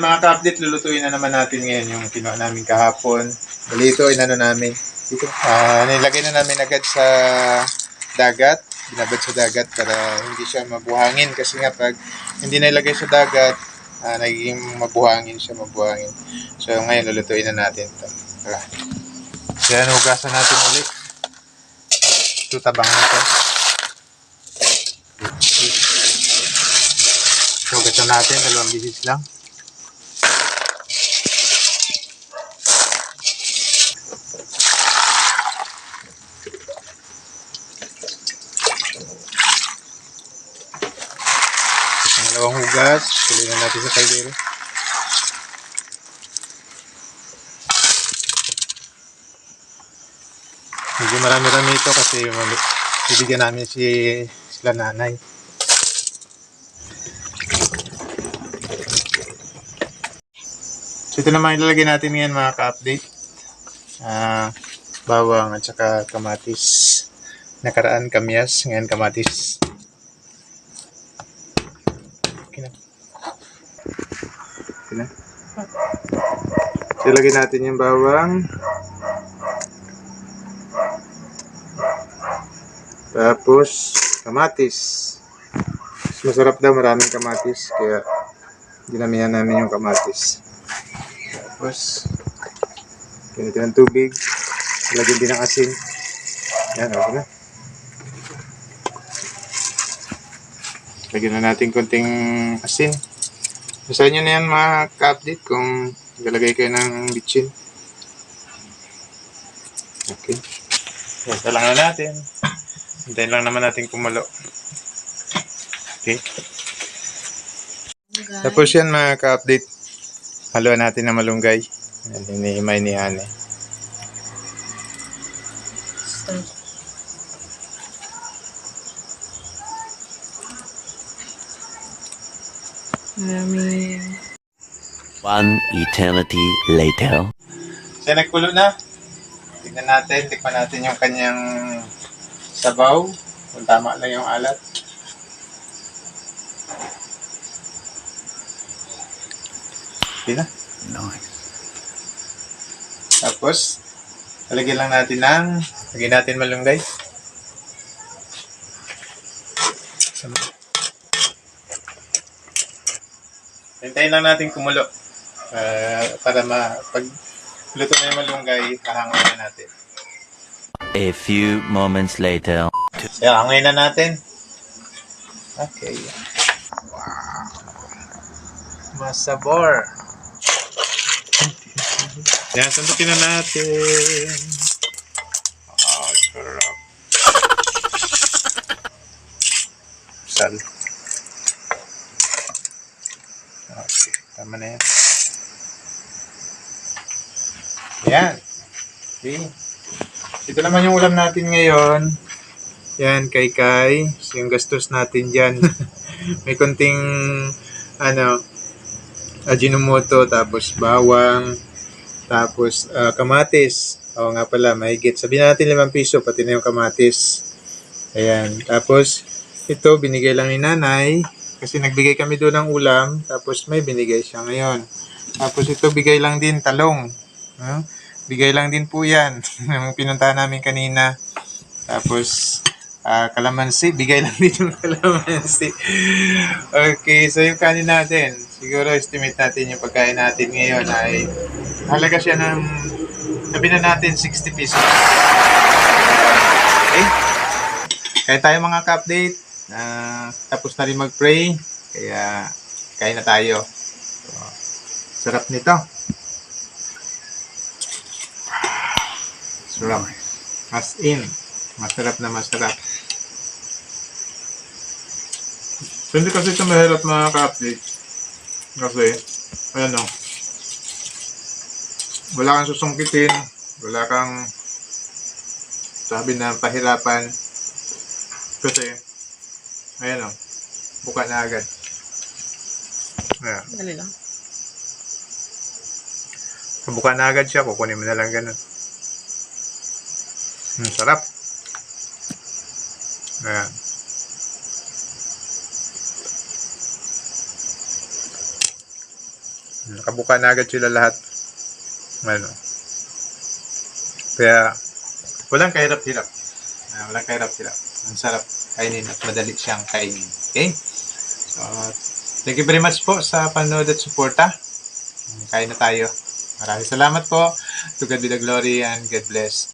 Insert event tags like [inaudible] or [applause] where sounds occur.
mga ka-update, lulutuin na naman natin ngayon yung kinuha namin kahapon. Bali ito, inano namin. Dito, ah, nilagay na namin agad sa dagat. Binabad sa dagat para hindi siya mabuhangin. Kasi nga pag hindi nailagay sa dagat, ah, nagiging mabuhangin siya, mabuhangin. So ngayon, lulutuin na natin ito. Tara. So yan, hugasan natin ulit. Ito, tabang na ito. Hugasan natin, dalawang bisis lang. Pangalawang hugas, tuloy na natin sa kaldero. Medyo marami-rami ito kasi bibigyan namin si sila nanay. So ito naman ilalagay natin ngayon mga ka-update. Ah, bawang at saka kamatis. Nakaraan kamyas, ngayon kamatis. Okay na. Okay na. So, ilagay natin yung bawang. Tapos, kamatis. Mas masarap daw maraming kamatis, kaya dinamihan namin yung kamatis. Tapos, ganito ng tubig. Lagyan din ng asin. Yan, okay na. Lagyan na natin konting asin. Sa inyo na yan mga ka-update kung lalagay kayo ng bitchin. Okay. Ito lang na natin. Hintayin lang naman natin kumulo. Okay. Tapos yan mga ka-update. Haluan natin na malunggay. Hinihimay ni Hane. Maraming One eternity later. Siya nagkulo na. Tignan natin, tikman natin yung kanyang sabaw. Kung tama lang yung alat. Okay na. Nice. Tapos, lalagyan lang natin ng, lagyan natin malunggay. Hintayin lang natin kumulo. Ah, para ma, pag luto na yung malunggay, kahangoy na natin. A few moments later. Kaya hangoy na natin. Okay. Wow. Masabor. Yan, sundukin na natin. Ah, sarap. Sal. Okay, tama na yan. Yan. Okay. Ito naman yung ulam natin ngayon. Yan, kay Kai. Yung gastos natin dyan. [laughs] May konting, ano, ajinomoto, tapos bawang, tapos ah, kamatis. Oo nga pala, mahigit. Sabihin natin 5 piso, pati na yung kamatis. Ayan. Tapos, ito, binigay lang ni nanay. Kasi nagbigay kami doon ng ulam. Tapos, may binigay siya ngayon. Tapos, ito, bigay lang din talong. No? Bigay lang din po yan. [laughs] Yung pinuntahan namin kanina. Tapos, ah kalamansi. Bigay lang [laughs] din yung kalamansi. okay, so yung kanin natin. Siguro estimate natin yung pagkain natin ngayon ay halaga siya ng sabi na natin 60 pesos. Okay? Kaya tayo mga ka-update. Ah, tapos na rin mag-pray. Kaya kain na tayo. So, sarap nito. Sarap. As in. Masarap na masarap. So, hindi kasi ito mahirap mga ka-update. Kasi, ayan o. Wala kang susungkitin. Wala kang sabi na pahirapan. Kasi, ayan o. Buka na agad. Ayan. dali lang. Buka na agad siya. Kukunin mo na lang ganun. Hmm, sarap. Ayan. Nakabuka na agad sila lahat. Ano. Kaya, walang kahirap-hirap. Ah, walang kahirap-hirap. Ang sarap kainin at madali siyang kainin. Okay? So, thank you very much po sa panood at suporta. Kain na tayo. Maraming salamat po. To God be the glory and God bless.